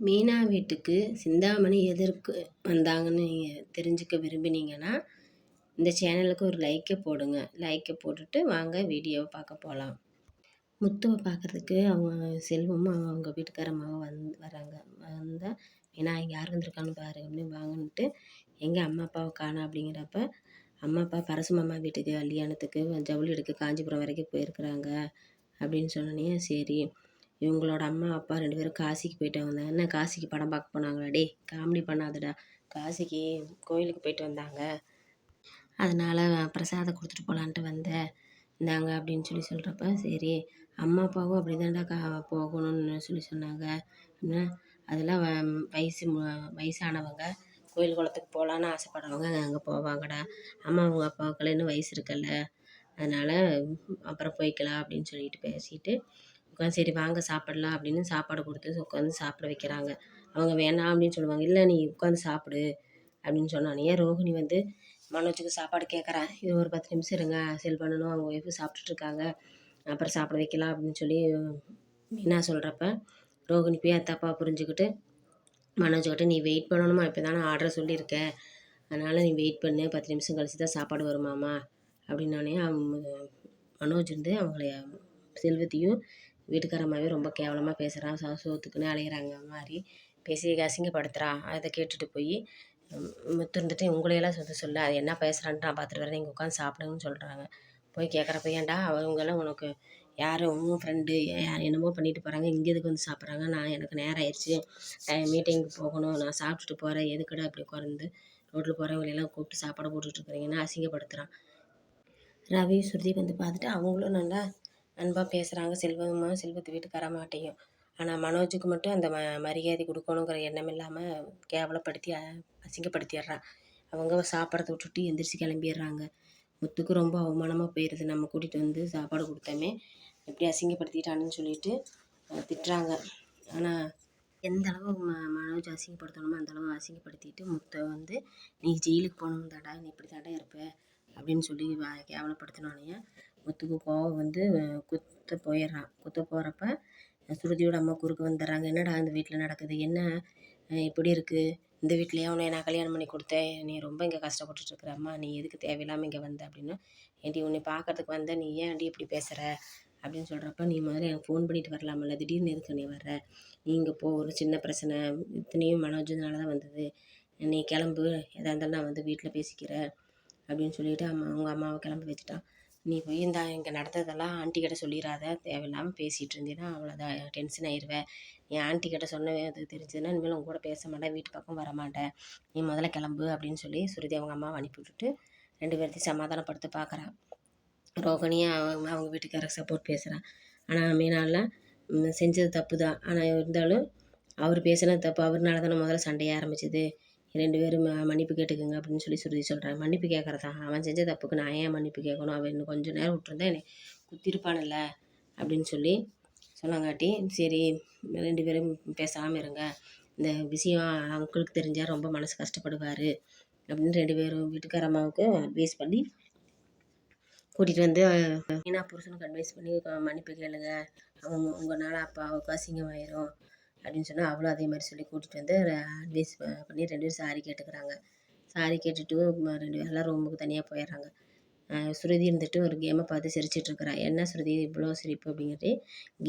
மீனா வீட்டுக்கு சிந்தாமணி எதற்கு வந்தாங்கன்னு நீங்கள் தெரிஞ்சுக்க விரும்பினீங்கன்னா இந்த சேனலுக்கு ஒரு லைக்கை போடுங்க. லைக்கை போட்டுட்டு வாங்க வீடியோவை பார்க்க போகலாம் முத்துவை பார்க்குறதுக்கு அவங்க செல்வமும் அவங்க வீட்டுக்காரம்மாவும் வந்து வராங்க. வந்தால் மீனா இங்கே யார் வந்திருக்கான்னு பாரு அப்படின்னு வாங்கன்ட்டு எங்கள் அம்மா அப்பாவை காணா அப்படிங்கிறப்ப அம்மா அப்பா பரசுமாமா வீட்டுக்கு கல்யாணத்துக்கு ஜவுளி எடுக்க காஞ்சிபுரம் வரைக்கும் போயிருக்கிறாங்க அப்படின்னு சொன்னோன்னே சரி. இவங்களோட அம்மா அப்பா ரெண்டு பேரும் காசிக்கு போயிட்டு வந்தாங்க. என்ன காசிக்கு படம் பார்க்க போனாங்களா? டே காமெடி பண்ணாதடா. காசிக்கு கோயிலுக்கு போயிட்டு வந்தாங்க. அதனால் பிரசாதம் கொடுத்துட்டு போகலான்ட்டு வந்தேன். இந்தாங்க அப்படின்னு சொல்லி சொல்கிறப்ப சரி அம்மா அப்பாவும் அப்படி தான்டா கா போகணும்னு சொல்லி சொன்னாங்க. அப்படின்னா அதெல்லாம் வ- வயசு மு- வயசானவங்க கோயில் குளத்துக்கு போகலான்னு ஆசைப்படுறவங்க அங்கே போவாங்கடா. அம்மா அவங்க அப்பாவுக்கெல்லாம் இன்னும் வயசு இருக்குல்ல அதனால் அப்புறம் போய்க்கலாம் அப்படின்னு சொல்லிட்டு பேசிட்டு உட்காந்து சரி வாங்க சாப்பிடலாம் அப்படின்னு சாப்பாடு கொடுத்து உட்காந்து சாப்பிட வைக்கிறாங்க. அவங்க வேணாம் அப்படின்னு சொல்லுவாங்க. இல்லை நீ உட்காந்து சாப்பிடு அப்படின்னு சொன்னானே. ரோகிணி வந்து மனோஜுக்கு சாப்பாடு கேட்குறேன் இது ஒரு பத்து நிமிஷம் இருங்க செல் பண்ணணும் அவங்க ஒய்ஃபு சாப்பிட்டுட்ருக்காங்க அப்புறம் சாப்பிட வைக்கலாம் அப்படின்னு சொல்லி மீனா சொல்கிறப்ப ரோஹிணி போய் அது தப்பாக புரிஞ்சுக்கிட்டு மனோஜ்கிட்ட நீ வெயிட் பண்ணணுமா? இப்போ தானே ஆர்டர் சொல்லியிருக்க. அதனால் நீ வெயிட் பண்ணு பத்து நிமிஷம் கழிச்சு தான் சாப்பாடு வருமாமா அப்படின்னோடனே அவங்க மனோஜ் வந்து அவங்கள செல்வத்தையும் வீட்டுக்காரம்மாவே ரொம்ப கேவலமாக பேசுகிறான் சா சோத்துக்குன்னு அலையிறாங்க மாதிரி பேசி அசிங்கப்படுத்துகிறான் அதை கேட்டுட்டு போய் முத்து இருந்துட்டு உங்களையெல்லாம் சொல்ல சொல்ல அது என்ன பேசுகிறான்ட்டு நான் பார்த்துட்டு வரேன் நீங்கள் உட்காந்து சாப்பிடுங்கன்னு சொல்கிறாங்க போய் கேட்குறப்ப ஏன்டா அவங்கெல்லாம் உனக்கு யார்? உன் ஃப்ரெண்டு என்னமோ பண்ணிட்டு போகிறாங்க இங்கே எதுக்கு வந்து சாப்பிட்றாங்க? நான் எனக்கு நேரம் ஆயிடுச்சு. மீட்டிங்க்கு போகணும். நான் சாப்பிட்டுட்டு போகிறேன் எதுக்குடா இப்படி உட்காந்து ரோட்டில் போகிறவங்களெல்லாம் கூப்பிட்டு சாப்பாடு போட்டுட்ருக்குறீங்கன்னு அசிங்கப்படுத்துகிறான் ரவி சுருதி வந்து பார்த்துட்டு அவங்களும் நல்லா அன்பாக பேசுகிறாங்க செல்வமா செல்வத்து வீட்டுக்காரமாட்டையும் ஆனால் மனோஜுக்கு மட்டும் அந்த ம மரியாதை கொடுக்கணுங்கிற எண்ணம் இல்லாமல் கேவலப்படுத்தி அசிங்கப்படுத்திடுறான் அவங்க சாப்பிட்றத விட்டுட்டு எந்திரிச்சு கிளம்பிடுறாங்க. முத்துக்கு ரொம்ப அவமானமாக போயிடுது நம்ம கூட்டிகிட்டு வந்து சாப்பாடு கொடுத்தோமே எப்படி அசிங்கப்படுத்திட்டானுன்னு சொல்லிட்டு திட்டுறாங்க. ஆனால் எந்த அளவு ம மனோஜ் அசிங்கப்படுத்தணுமோ அந்த அளவு அசிங்கப்படுத்திட்டு முத்தை வந்து நீ ஜெயிலுக்கு போகணும் தாடா நீ இப்படி தாண்டா இருப்ப. அப்படின்னு சொல்லி வ- கேவலப்படுத்தினோடனே முத்துக்கு கோவம் வந்து குத்த போயிடுறான் குத்த போகிறப்ப ஸ்ருதியோட அம்மா குறுக்க வந்துடுறாங்க. என்னடா இந்த வீட்டில் நடக்குது? என்ன? இப்படி இருக்குது இந்த வீட்லையே? உன்னை நான் கல்யாணம் பண்ணி கொடுத்தேன். நீ ரொம்ப இங்கே கஷ்டப்பட்டுட்டு அம்மா நீ எதுக்கு தேவையில்லாமல் இங்கே வந்த? அப்படின்னா. ஏன்டி உன்னை பார்க்கறதுக்கு வந்த? நீ ஏன்டி இப்படி பேசுகிற அப்படின்னு சொல்கிறப்ப நீ முதல்ல எனக்கு ஃபோன் பண்ணிட்டு வரலாமல்ல திடீர்னு எதுக்கு நீ வர்ற? நீ இங்கே போ. ஒரு சின்ன பிரச்சனை. இத்தனையும் மனோஜனால தான் வந்தது. நீ கிளம்பு. எதாக இருந்தாலும் நான் வந்து வீட்டில் பேசிக்கிறேன். அப்படின்னு சொல்லிட்டு அம்மா அவங்க அம்மாவை கிளம்ப வச்சுட்டான். நீ போய் இந்த இங்கே நடந்ததெல்லாம் ஆண்டி கிட்ட சொல்லிடாத தேவையில்லாமல் பேசிகிட்டு இருந்தீன்னா அவ்வளோதான் டென்ஷன் ஆயிடுவேன் நீ ஆண்டி கிட்ட சொன்ன அது தெரிஞ்சதுன்னா இனிமேல் உங்க கூட பேச மாட்டேன் வீட்டு பக்கம் வர மாட்டேன். நீ முதல்ல கிளம்பு அப்படின்னு சொல்லி சுருதி அவங்க அம்மாவை அனுப்பி விட்டுட்டு ரெண்டு பேர்த்தையும் சமாதானப்படுத்த பார்க்குறான் ரோகிணியும் அவங்க அவங்க வீட்டுக்காரருக்கு சப்போர்ட் பேசுகிறான் ஆனால் மீனாலாம் செஞ்சது தப்பு தான் ஆனால் இருந்தாலும் அவர் பேசினது தப்பு. அவர்னால தானே முதல்ல சண்டையை ஆரம்பிச்சது. ரெண்டு பேரும் மன்னிப்பு கேட்டுக்குங்க அப்படின்னு சொல்லி சுருதி சொல்கிறான் மன்னிப்பு கேட்குறதா? அவன் செஞ்ச தப்புக்கு நான் ஏன் மன்னிப்பு கேட்கணும்? அவன் இன்னும் கொஞ்சம் நேரம் விட்டுருந்தா என்னை குத்திருப்பான்ல அப்படின்னு சொல்லி சொன்னாங்காட்டி சரி ரெண்டு பேரும் பேசாமல் இருங்க. இந்த விஷயம் அங்கிளுக்கு தெரிஞ்சால் ரொம்ப மனசு கஷ்டப்படுவார் அப்படின்னு ரெண்டு பேரும் வீட்டுக்கார அம்மாவுக்கு அட்வைஸ் பண்ணி கூட்டிகிட்டு வந்து மீனா புருஷனுக்கு அட்வைஸ் பண்ணி மன்னிப்பு கேளுங்க. அவங்க உங்களால் அப்பாவுக்கு அசிங்கமாயிரும். அப்படின்னு சொன்னால் அவளும் அதே மாதிரி சொல்லி கூட்டிகிட்டு வந்து அட்வைஸ் பண்ணி ரெண்டு பேரும் சாரி கேட்டுக்கிறாங்க. சாரி கேட்டுட்டு ரெண்டு பேரும் எல்லாம் ரூமுக்கு தனியாக போயிடுறாங்க. ஸ்ருதி இருந்துட்டு ஒரு கேமை பார்த்து சிரிச்சிட்டு இருக்கிறா என்ன ஸ்ருதி? இவ்வளோ சிரிப்பு அப்படிங்கிறது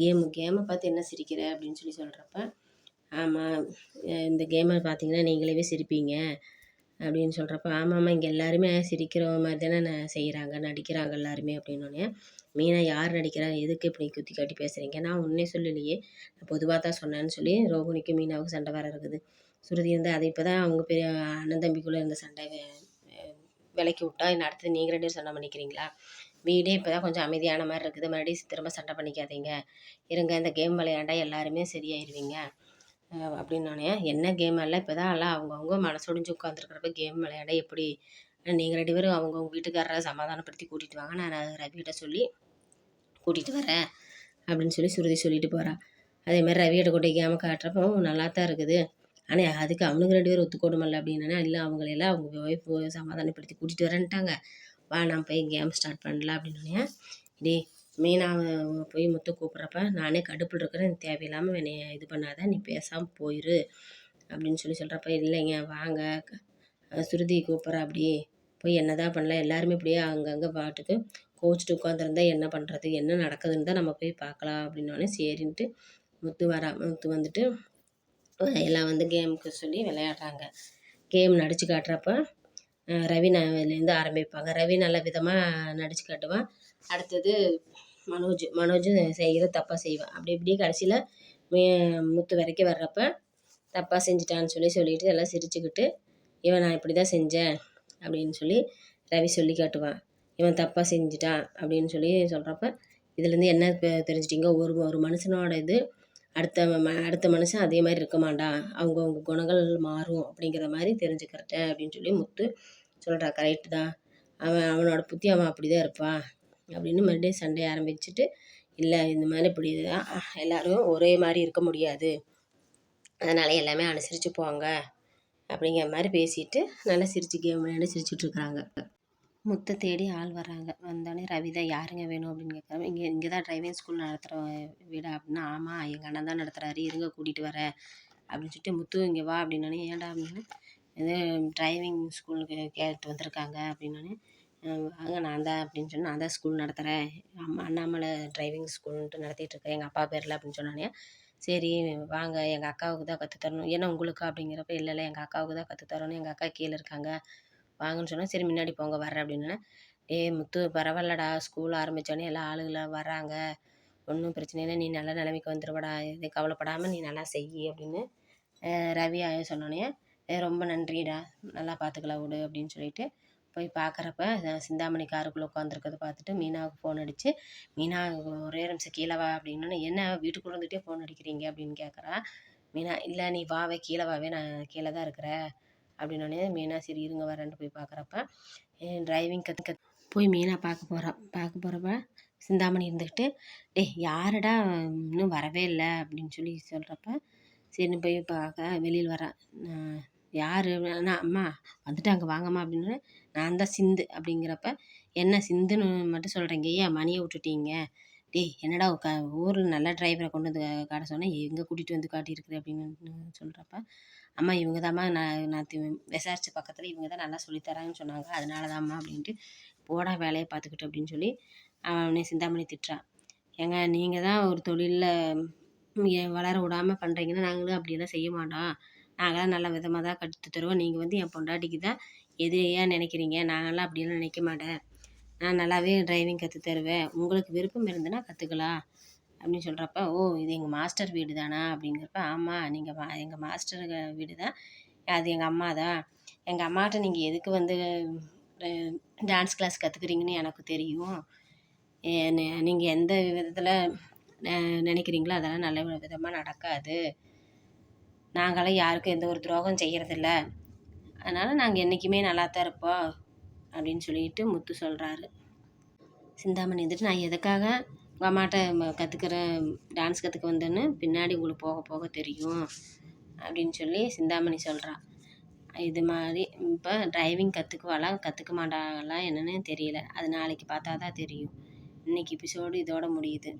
கேமு கேமை பார்த்து என்ன சிரிக்கிற அப்படின்னு சொல்லி சொல்கிறப்ப ஆமாம் இந்த கேமை பார்த்தீங்கன்னா நீங்களே சிரிப்பீங்க. அப்படின்னு சொல்கிறப்ப ஆமாம்மா இங்கே எல்லாருமே சிரிக்கிற மாதிரி தானே நான் செய்கிறாங்க நடிக்கிறாங்க எல்லாருமே அப்படின்னோடனே மீனா யார் நடிக்கிறா? எதுக்கு இப்படி குத்தி காட்டி பேசுகிறீங்க நான் உன்னே சொல்லலையே. நான் பொதுவாக தான் சொன்னேன்னு சொல்லி ரோகிணிக்கு மீனாவுக்கு சண்டை வர இருக்குது. சுருதி வந்து அதை இப்போ தான் அவங்க பெரிய அண்ணன் தம்பிக்குள்ளே இருந்த சண்டை வே- விலக்கி விட்டா என்ன அடுத்து நீங்கள் ரெண்டு பேரும் சண்டை பண்ணிக்கிறீங்களா? வீடே இப்போ தான் கொஞ்சம் அமைதியான மாதிரி இருக்குது. மறுபடியும் திரும்ப சண்டை பண்ணிக்காதீங்க. இருங்க இந்த கேம் விளையாண்டா எல்லாருமே சரியாயிருவீங்க. அப்படின்னு அப்படின்னோடனே என்ன கேம் எல்லாம் இப்போ தான் எல்லாம் அவங்கவுங்க மனசொடிஞ்சு உட்காந்துருக்கிறப்ப கேம் விளையாட எப்படி? நீங்கள் ரெண்டு பேரும் அவங்கவுங்க வீட்டுக்காரரை சமாதானப்படுத்தி கூட்டிகிட்டு வாங்க நான் ரவிகிட்ட சொல்லி கூட்டிகிட்டு வரேன் அப்படின்னு சொல்லி சுருதி சொல்லிட்டு போகிறான் அதே மாதிரி ரவிகிட்ட கொண்டு கேம காட்டுறப்போ நல்லா தான் இருக்குது. ஆனால் அதுக்கு அவனுக்கு ரெண்டு பேரும் ஒத்துக்கோடுமல்ல அப்படின்னா இல்லை அவங்களெல்லாம் அவங்க ஒய்ஃப் சமாதானப்படுத்தி கூட்டிகிட்டு வரேன்ட்டாங்க. வா நான் போய் கேம் ஸ்டார்ட் பண்ணலாம் அப்படின்னோடனே டேய் மீனாவை போய் முத்து கூப்பிட்றப்ப நானே கடுப்பில் இருக்கிறேன் தேவையில்லாமல் என்னை இது பண்ணாத நீ பேசாமல் போயிரு அப்படின்னு சொல்லி சொல்கிறப்ப இல்லைங்க வாங்க சுருதி கூப்பிட்றா அப்படி போய் என்ன தான் பண்ணலாம் எல்லாருமே இப்படியே அங்கங்கே பாட்டுக்கு கோச்சிட்டு உட்காந்துருந்தா என்ன பண்ணுறது என்ன நடக்குதுன்னு தான் நம்ம போய் பார்க்கலாம் அப்படின்னோடனே சரின்ட்டு முத்து வரா முத்து வந்துட்டு எல்லாம் வந்து கேமுக்கு சொல்லி விளையாடுறாங்க. கேம் நடித்து காட்டுறப்ப ரவி நலேருந்து ஆரம்பிப்பாங்க. ரவி நல்ல விதமாக நடித்து காட்டுவான் அடுத்தது மனோஜ் மனோஜ் செய்கிற தப்பாக செய்வான். அப்படி இப்படி கடைசியில் மே முத்து வரைக்கும் வர்றப்ப தப்பாக செஞ்சிட்டான்னு சொல்லி சொல்லிட்டு எல்லாம் சிரிச்சுக்கிட்டு இவன் நான் இப்படி தான் செஞ்சேன் அப்படின்னு சொல்லி ரவி சொல்லி காட்டுவான். இவன் தப்பாக செஞ்சிட்டான் அப்படின்னு சொல்லி சொல்கிறப்ப இதுலேருந்து என்ன தெரிஞ்சிட்டிங்க? ஒரு ஒரு மனுஷனோட இது அடுத்த ம அடுத்த மனுஷன் அதே மாதிரி இருக்க மாட்டான். அவங்கவுங்க குணங்கள் மாறும் அப்படிங்கிற மாதிரி தெரிஞ்சுக்கிறட்டேன் அப்படின்னு சொல்லி முத்து சொல்கிறா கரெக்டு தான். அவன் அவனோட புத்தி அவன் அப்படி தான் இருப்பான். அப்படின்னு மறுபடியும் சண்டையை ஆரம்பிச்சுட்டு இல்லை இந்த மாதிரி இப்படி தான் எல்லோரும் ஒரே மாதிரி இருக்க முடியாது. அதனால் எல்லாமே அனுசரித்து போங்க. அப்படிங்கிற மாதிரி பேசிட்டு நல்லா சிரிச்சு கேம் விளையாண்டு சிரிச்சிட்ருக்குறாங்க முத்தை தேடி ஆள் வர்றாங்க. வந்தோடனே ரவி தான் யாருங்க வேணும்? அப்படின்னு கேட்குறாங்க இங்கே இங்கே தான் டிரைவிங் ஸ்கூல் நடத்துகிற வீடா அப்படின்னா ஆமாம் எங்கள் அண்ணன் தான் நடத்துகிறாரு இருங்க கூட்டிகிட்டு வரேன் அப்படின்னு சொல்லிட்டு முத்து இங்கே வா. அப்படின்னோடனே ஏன்டா? அப்படின்னு இது டிரைவிங் ஸ்கூலுக்கு கேட்டு வந்திருக்காங்க. அப்படின்னோடனே வாங்க நான் தான் அப்படின்னு சொன்னால் நான் தான் ஸ்கூல் நடத்துகிறேன் அம்மா அண்ணாமலை டிரைவிங் ஸ்கூல்ன்ட்டு நடத்திட்டுருக்கேன் எங்கள் அப்பா பேரில் அப்படின்னு சொன்னோடனே சரி வாங்க எங்கள் அக்காவுக்கு தான் கற்றுத்தரணும் ஏன்னா உங்களுக்கு அப்படிங்கிறப்ப இல்லை இல்லை எங்கள் அக்காவுக்கு தான் கற்றுத்தரணும் எங்கள் அக்கா கீழே இருக்காங்க. வாங்கன்னு சொன்னால் சரி முன்னாடி போங்க வர்றேன் அப்படின்னா ஏ முத்து பரவாயில்லடா ஸ்கூல் ஆரம்பித்தோடனே எல்லாம் ஆளுங்களாம் வராங்க ஒன்றும் பிரச்சனை இல்லை. நீ நல்ல நிலைமைக்கு வந்துடுவடா எதுவும் கவலைப்படாமல் நீ நல்லா செய் அப்படின்னு ரவி ஆய சொன்னோடனே ரொம்ப நன்றிடா. நல்லா பார்த்துக்கலாம் விடு அப்படின்னு சொல்லிட்டு போய் பார்க்குறப்ப சிந்தாமணி காருக்குள்ளே உட்காந்துருக்கறத பார்த்துட்டு மீனாவுக்கு ஃபோன் அடித்து மீனா ஒரே நிமிஷம் கீழே வா அப்படின்னு என்ன வீட்டுக்குள்ள இருந்துகிட்டே ஃபோன் அடிக்கிறீங்க? அப்படின்னு கேட்குறா மீனா இல்லை நீ வாவே கீழே வாவே நான் கீழே தான் இருக்கிறேன் அப்படின்னோடனே மீனா சரி இருங்க வரேன்ட்டு போய் பார்க்குறப்ப டிரைவிங் கற்று போய் மீனா பார்க்க போகிறான் பார்க்க போகிறப்ப சிந்தாமணி இருந்துக்கிட்டு டேய் யாருடா இன்னும் வரவே இல்லை அப்படின்னு சொல்லி சொல்கிறப்ப சரின்னு போய் பார்க்க வெளியில் வரேன் யார்? அண்ணா அம்மா வந்துட்டாங்க வாங்கம்மா அப்படின்னு நான் தான் சிந்து அப்படிங்கிறப்ப என்ன சிந்துன்னு மட்டும் சொல்கிறீங்க ஏன் மணியை விட்டுட்டீங்க? டேய் என்னடா க ஊரில் நல்ல டிரைவரை கொண்டு வந்து காட்ட சொன்னேன். எங்கே கூட்டிகிட்டு வந்து காட்டியிருக்குற? அப்படின்னு சொல்கிறப்ப அம்மா இவங்க தாம்மா நான் நான் விசாரித்த பக்கத்தில் இவங்க தான் நல்லா சொல்லித்தராங்கன்னு சொன்னாங்க. அதனால தான்மா அப்படின்ட்டு போடா வேலையை பார்த்துக்கிட்டு அப்படின்னு சொல்லி அவனே சிந்தாமணி திட்டுறான். ஏங்க நீங்கள் தான் ஒரு தொழிலில் வளர விடாமல் பண்ணுறீங்கன்னா நாங்களும் அப்படியெல்லாம் செய்ய மாட்டோம். நாங்களாம் நல்ல விதமாக தான் கற்று தருவோம். நீங்கள் வந்து என் பொண்டாட்டிக்கு தான் எதிரியாக நினைக்கிறீங்க. நாங்களாம் அப்படிலாம் நினைக்க மாட்டேன். நான் நல்லாவே டிரைவிங் கற்று தருவேன். உங்களுக்கு விருப்பம் இருந்ததுன்னா கற்றுக்கலாம் அப்படின்னு சொல்கிறப்ப ஓ இது எங்கள் மாஸ்டர் வீடு தானா அப்படிங்கிறப்ப ஆமாம் நீங்கள் மா எங்கள் மாஸ்டர் வீடு தான் அது எங்கள் அம்மா தான் எங்கள் அம்மாட்ட நீங்கள் எதுக்கு வந்து டான்ஸ் கிளாஸ் கற்றுக்குறீங்கன்னு எனக்கு தெரியும். நீங்கள் எந்த விதத்தில் நினைக்கிறீங்களோ அதெல்லாம் நல்ல விதமாக நடக்காது. நாங்களாம் யாருக்கும் எந்த ஒரு துரோகம் செய்கிறதில்ல அதனால் நாங்கள் என்றைக்குமே நல்லா தான் இருப்போம் அப்படின்னு சொல்லிட்டு முத்து சொல்கிறாரு சிந்தாமணி வந்துட்டு நான் எதுக்காக உங்கள் அம்மாட்ட கற்றுக்கிற டான்ஸ் கற்றுக்க வந்தேன்னு பின்னாடி உங்களுக்கு போக போக தெரியும் அப்படின்னு சொல்லி சிந்தாமணி சொல்கிறான் இது மாதிரி இப்போ டிரைவிங் கற்றுக்குவாளா கற்றுக்க மாட்டாங்களா என்னன்னு தெரியல. அது நாளைக்கு பார்த்தா தான் தெரியும். இன்றைக்கி எபிசோடு இதோட முடியுது.